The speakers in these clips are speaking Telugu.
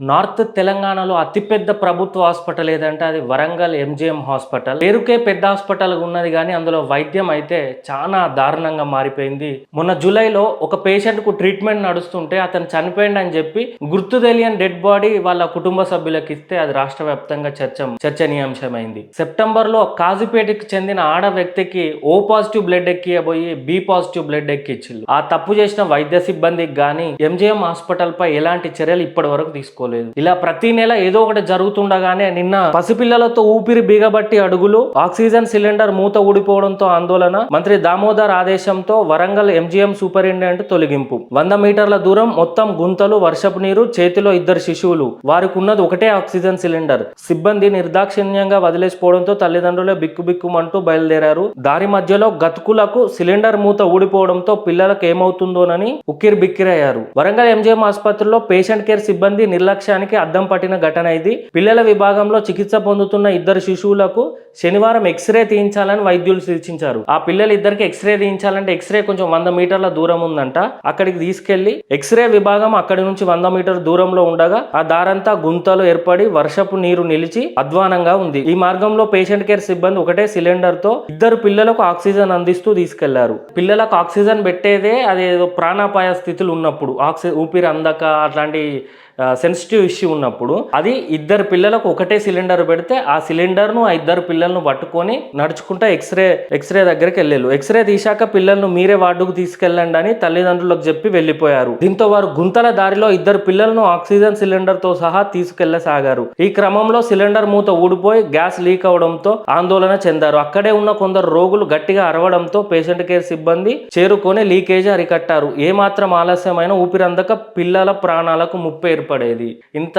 నార్త్ తెలంగాణలో అతిపెద్ద ప్రభుత్వ హాస్పిటల్ ఏదంటే అది వరంగల్ ఎంజిఎం హాస్పిటల్. పేరుకే పెద్ద హాస్పిటల్ ఉన్నది కానీ అందులో వైద్యం అయితే చాలా దారుణంగా మారిపోయింది. మొన్న జూలైలో ఒక పేషెంట్కు ట్రీట్మెంట్ నడుస్తుంటే అతను చనిపోయింది అని చెప్పి గుర్తు తెలియని డెడ్ బాడీ వాళ్ళ కుటుంబ సభ్యులకు ఇస్తే అది రాష్ట్ర వ్యాప్తంగా చర్చ చర్చనీయాంశమైంది. సెప్టెంబర్లో కాజీపేటకి చెందిన ఆడ వ్యక్తికి ఓ పాజిటివ్ బ్లడ్ ఎక్కియబోయి బి పాజిటివ్ బ్లడ్ ఎక్కిచ్చిల్లు ఆ తప్పు చేసిన వైద్య సిబ్బందికి గాని ఎంజిఎం హాస్పిటల్ పై ఎలాంటి చర్యలు ఇప్పటి వరకు తీసుకోలేదు. ఇలా ప్రతి నెల ఏదో ఒకటి జరుగుతుండగానే నిన్న పసిపిల్లలతో ఊపిరి బిగబట్టి అడుగులు ఆక్సిజన్ సిలిండర్ మూత ఊడిపోవడంతో ఆందోళన మంత్రి దామోదర్ ఆదేశంతో వరంగల్ ఎంజిఎం సూపరింటెండెంట్ తొలగింపు. వంద మీటర్ల దూరం మొత్తం గుంతలు వర్షపు నీరు చేతిలో ఇద్దరు శిశువులు. వారికి ఉన్నది ఒకటే ఆక్సిజన్ సిలిండర్. సిబ్బంది నిర్దాక్షిణ్యంగా వదిలేసిపోవడంతో తల్లిదండ్రులే బిక్కుబిక్కుమంటూ బయలుదేరారు. దారి మధ్యలో గతుకులకు సిలిండర్ మూత ఊడిపోవడంతో పిల్లలకు ఏమవుతుందోనని ఉక్కిరి బిక్కిరయ్యారు వరంగల్ ఎంజిఎం ఆసుపత్రిలో పేషెంట్ కేర్ సిబ్బంది నిర్లక్ష్యానికి అద్దం పట్టిన ఘటన ఇది. పిల్లల విభాగంలో చికిత్స పొందుతున్న ఇద్దరు శిశువులకు శనివారం ఎక్స్రే తీయించాలని వైద్యులు సూచించారు. ఆ పిల్లలు ఇద్దరికి ఎక్స్రే తీయించాలంటే ఎక్స్రే కొంచెం వంద మీటర్ల దూరం ఉందంట. అక్కడికి తీసుకెళ్ళి ఎక్స్రే విభాగం అక్కడి నుంచి వంద మీటర్ దూరంలో ఉండగా ఆ దారంతా గుంతలు ఏర్పడి వర్షపు నీరు నిలిచి అధ్వానంగా ఉంది. ఈ మార్గంలో పేషెంట్ కేర్ సిబ్బంది ఒకటే సిలిండర్తో ఇద్దరు పిల్లలకు ఆక్సిజన్ అందిస్తూ తీసుకెళ్ళారు. పిల్లలకు ఆక్సిజన్ పెట్టేదే అదేదో ప్రాణాపాయ స్థితులు ఉన్నప్పుడు ఆక్సి ఊపిరి అందక అట్లాంటి సెన్సిటివ్ ఇష్యూ ఉన్నప్పుడు అది ఇద్దరు పిల్లలకు ఒకటే సిలిండర్ పెడితే ఆ సిలిండర్ను ఆ ఇద్దరు పిల్లలను పట్టుకొని నడుచుకుంటా ఎక్స్రే ఎక్స్రే దగ్గరికి వెళ్ళారు ఎక్స్రే తీశాక పిల్లలను మీరే వార్డుకు తీసుకెళ్ళండి అని తల్లిదండ్రులకు చెప్పి వెళ్ళిపోయారు. దీంతో వారు గుంతల దారిలో ఇద్దరు పిల్లలను ఆక్సిజన్ సిలిండర్తో సహా తీసుకెళ్ళసాగారు ఈ క్రమంలో సిలిండర్ మూత ఊడిపోయి గ్యాస్ లీక్ అవడంతో ఆందోళన చెందారు. అక్కడే ఉన్న కొందరు రోగులు గట్టిగా అరవడంతో పేషెంట్ కేర్ సిబ్బంది చేరుకొని లీకేజ్ అరికట్టారు. ఏ మాత్రం ఆలస్యమైన ఊపిరందక పిల్లల ప్రాణాలకు ముప్పు పడేది ఇంత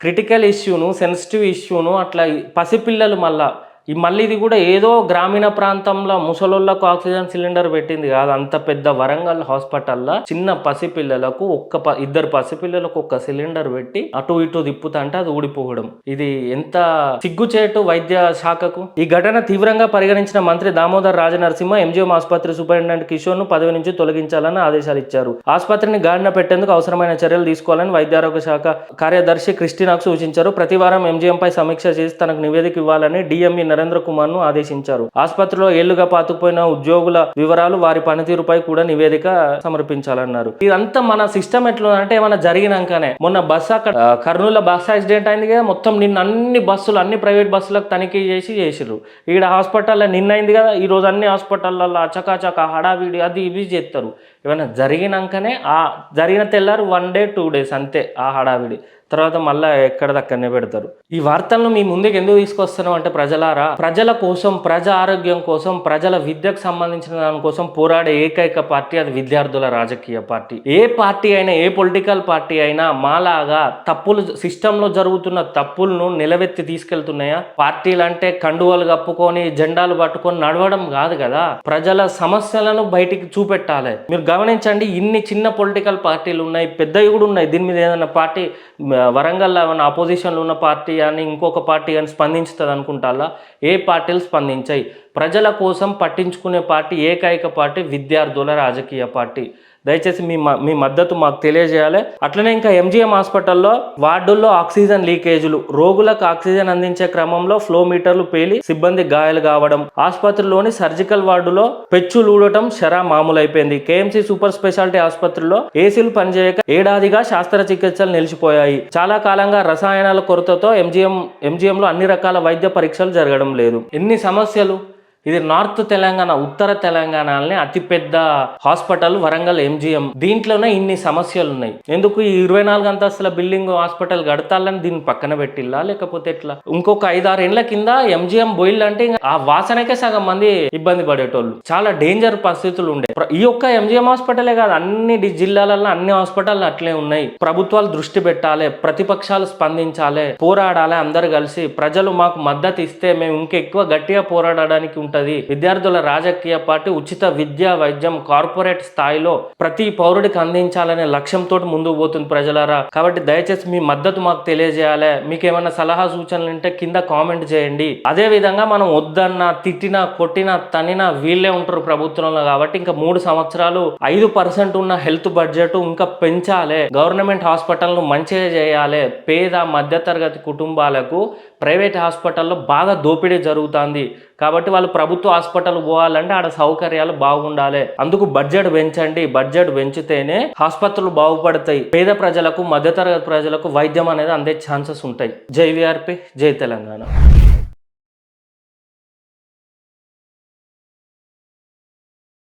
క్రిటికల్ ఇష్యూను సెన్సిటివ్ ఇష్యూను అట్లా పసిపిల్లలు మళ్ళా ఈ మళ్ళీ ఇది కూడా ఏదో గ్రామీణ ప్రాంతంలో ముసలోళ్ళకు ఆక్సిజన్ సిలిండర్ పెట్టింది కాదు. అంత పెద్ద వరంగల్ హాస్పిటల్లో చిన్న పసిపిల్లలకు ఒక్క ప ఇద్దరు పసిపిల్లలకు ఒక్క సిలిండర్ పెట్టి అటు ఇటు తిప్పుతంటే అది ఊడిపోవడం. ఇది ఎంత సిగ్గుచేటు వైద్య శాఖకు? ఈ ఘటన తీవ్రంగా పరిగణించిన మంత్రి దామోదర్ రాజనరసింహ ఎంజిఎం ఆసుపత్రి సూపరింటెండెంట్ కిషోర్ను పదవి నుంచి తొలగించాలని ఆదేశాలు ఇచ్చారు. ఆసుపత్రిని గాడిన పెట్టేందుకు అవసరమైన చర్యలు తీసుకోవాలని వైద్య ఆరోగ్య శాఖ కార్యదర్శి క్రిస్టినాకు సూచించారు. ప్రతి వారం పై సమీక్ష చేసి తనకు నివేదిక ఇవ్వాలని డిఎంఈ నరేంద్ర కుమార్ను ఆదేశించారు. ఆసుపత్రిలో ఏళ్ళుగా పాతుకుపోయిన ఉద్యోగుల వివరాలు వారి పనితీరుపై కూడా నివేదిక సమర్పించాలన్నారు. ఇదంతా మన సిస్టమ్ ఎట్లా అంటే ఏమైనా జరిగినాకనే. మొన్న బస్సు అక్కడ కర్నూలు బస్ బస్సు యాక్సిడెంట్ అయింది కదా మొత్తం నిన్న అన్ని బస్సులు అన్ని ప్రైవేట్ బస్సులకు తనిఖీ చేసి చేసిర్రు. ఈడ హాస్పిటల్లో నిన్న అయింది కదా ఈ రోజు అన్ని హాస్పిటల్లో చకాచక హడావిడి అది ఇవి చేస్తారు ఏమైనా జరిగినాకనే ఆ జరిగిన తెల్లారు వన్ డే టూ డేస్ అంతే ఆ హడావిడి. తర్వాత మళ్ళీ ఎక్కడ దక్కడనే పెడతారు. ఈ వార్తలను మీ ముందుకు ఎందుకు తీసుకొస్తున్నాం అంటే ప్రజలారా ప్రజల కోసం ప్రజ ఆరోగ్యం కోసం ప్రజల విద్యకు సంబంధించిన దాని కోసం పోరాడే ఏకైక పార్టీ అది విద్యార్థుల రాజకీయ పార్టీ. ఏ పార్టీ అయినా ఏ పొలిటికల్ పార్టీ అయినా మాలాగా తప్పులు సిస్టంలో జరుగుతున్న తప్పులను నిలవెత్తి తీసుకెళ్తున్నాయా? పార్టీలు అంటే కండువలు కప్పుకొని జెండాలు పట్టుకొని నడవడం కాదు కదా. ప్రజల సమస్యలను బయటికి చూపెట్టాలి. మీరు గమనించండి ఇన్ని చిన్న పొలిటికల్ పార్టీలు ఉన్నాయి పెద్దవి కూడా ఉన్నాయి. దీని మీద ఏదైనా పార్టీ వరంగల్లో ఏమైనా అపోజిషన్లో ఉన్న పార్టీ అని ఇంకొక పార్టీ అని స్పందించుతుంది అనుకుంటారా? ఏ పార్టీలు స్పందించాయి? ప్రజల కోసం పట్టించుకునే పార్టీ ఏకైక పార్టీ విద్యార్థుల రాజకీయ పార్టీ. దయచేసి మీ మ- మీ మద్దతు మాకు తెలియజేయాలి. అట్లనే ఇంకా ఎంజిఎం హాస్పిటల్లో వార్డుల్లో ఆక్సిజన్ లీకేజీలు రోగులకు ఆక్సిజన్ అందించే క్రమంలో ఫ్లో మీటర్లు పేలి సిబ్బంది గాయాలు కావడం ఆసుపత్రిలోని సర్జికల్ వార్డులో పెచ్చులు ఊడటం శరా మామూలైపోయింది. కేఎంసీ సూపర్ స్పెషాలిటీ ఆసుపత్రిలో ఏసీలు పనిచేయక ఏడాదిగా శస్త్రచికిత్సలు నిలిచిపోయాయి. చాలా కాలంగా రసాయనాల కొరతతో ఎంజిఎం ఎంజిఎంలో అన్ని రకాల వైద్య పరీక్షలు జరగడం లేదు. ఎన్ని సమస్యలు? ఇది నార్త్ తెలంగాణ ఉత్తర తెలంగాణలోనే అతిపెద్ద హాస్పిటల్ వరంగల్ ఎంజిఎం. దీంట్లోనే ఇన్ని సమస్యలు ఉన్నాయి ఎందుకు ఈ ఇరవై నాలుగు అంతస్తుల బిల్డింగ్ హాస్పిటల్ కడతాలని దీన్ని పక్కన పెట్టిల్లా? లేకపోతే ఎట్లా? ఇంకొక ఐదారు ఏళ్ళ కింద ఎంజిఎం బోయిల్ అంటే ఇంకా ఆ వాసనకే సగం మంది ఇబ్బంది పడేటోళ్ళు. చాలా డేంజర్ పరిస్థితులు ఉండే. ఈ ఒక్క ఎంజిఎం హాస్పిటలే కాదు అన్ని జిల్లాలలో అన్ని హాస్పిటల్ అట్లే ఉన్నాయి. ప్రభుత్వాలు దృష్టి పెట్టాలి ప్రతిపక్షాలు స్పందించాలి పోరాడాలి అందరు కలిసి. ప్రజలు మాకు మద్దతు ఇస్తే మేము ఇంకెక్కువ గట్టిగా పోరాడడానికి ఉంటుంది. విద్యార్థుల రాజకీయ పార్టీ ఉచిత విద్యా వైద్యం కార్పొరేట్ స్థాయిలో ప్రతి పౌరుడికి అందించాలనే లక్ష్యంతో ముందుకు పోతుంది ప్రజలారా. కాబట్టి దయచేసి మీ మద్దతు మాకు తెలియజేయాలి. మీకు ఏమైనా సలహా సూచనలు ఉంటే కింద కామెంట్ చేయండి. అదే విధంగా మనం వద్దన్నా తిట్టినా కొట్టినా తనినా వీళ్ళే ఉంటారు ప్రభుత్వంలో కాబట్టి ఇంకా మూడు సంవత్సరాలు ఐదు పర్సెంట్ ఉన్న హెల్త్ బడ్జెట్ ఇంకా పెంచాలి. గవర్నమెంట్ హాస్పిటల్ను మంచిగా చేయాలి. పేద మధ్యతరగతి కుటుంబాలకు ప్రైవేట్ హాస్పిటల్లో బాగా దోపిడీ జరుగుతుంది. కాబట్టి వాళ్ళు ప్రభుత్వ హాస్పిటల్ పోవాలంటే ఆడ సౌకర్యాలు బాగుండాలి. అందుకు బడ్జెట్ పెంచండి. బడ్జెట్ పెంచితేనే ఆసుపత్రులు బాగుపడతాయి. పేద ప్రజలకు మధ్యతరగతి ప్రజలకు వైద్యం అనేది అందే ఛాన్సెస్ ఉంటాయి. జై విఆర్పి జై తెలంగాణ.